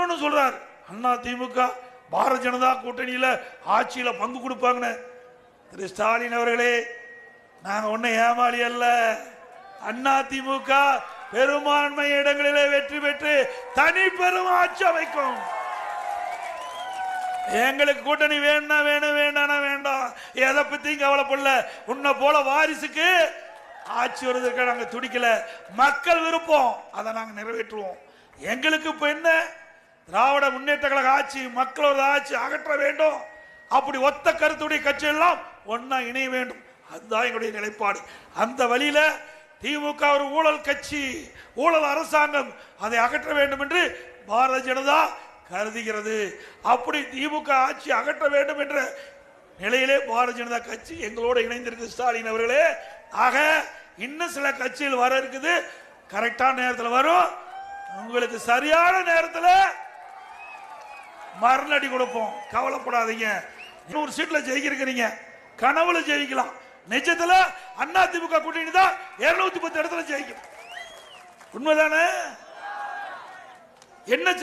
இன்னொன்னு சொல்றார். அண்ணா திமுக பாரதிய ஜனதா கூட்டணியில ஆட்சியில பங்கு கொடுப்பாங்கன்னு. திரு ஸ்டாலின் அவர்களே நாங்க ஒன்னும் ஏமாளி அல்ல. அண்ணா திமுக பெரும்பான்மை இடங்களிலே வெற்றி பெற்று தனி பெரும் ஆட்சி அமைக்கும். எங்களுக்கு கூட்டணி வேணா வேணும் வேண்டானா வேண்டாம். எதை பத்தியும் கவலைப்படல. உன்னை போல வாரிசுக்கு ஆட்சி வருவதற்கு நாங்க துடிக்கல. மக்கள் விருப்பம் அதை நாங்க நிறைவேற்றுவோம். எங்களுக்கு இப்ப என்ன? திராவிட முன்னேற்ற கழக ஆட்சி மக்களோட ஆட்சி அகற்ற வேண்டும். அப்படி ஒத்த கருத்துடைய கட்சி எல்லாம் ஒன்னா இணைய வேண்டும். அதுதான் எங்களுடைய நிலைப்பாடு. அந்த வழியில திமுக ஒரு ஊழல் கட்சி ஊழல் அரசாங்கம் அதை அகற்ற வேண்டும் என்று பாரதிய ஜனதா கருதுகிறது. அப்படி திமுக ஆட்சி அகற்ற வேண்டும் என்ற நிலையிலே பாரதிய ஜனதா கட்சி எங்களோடு இணைந்திருக்கு ஸ்டாலின் அவர்களே. ஆக இன்னும் சில கட்சிகள் வர இருக்குது. கரெக்டான நேரத்தில் வரும். உங்களுக்கு சரியான நேரத்தில் மரணடி கொடுப்போம். கவலைப்படாதீங்க. நூறு சீட்ல ஜெயிக்கிறீங்க. கனவுல ஜெயிக்கலாம். நிஜத்துல அண்ணா திமுக கூட்டணி தான் இருநூத்தி பத்து இடத்துல ஜெயிக்கும். உண்மைதானே? என்ன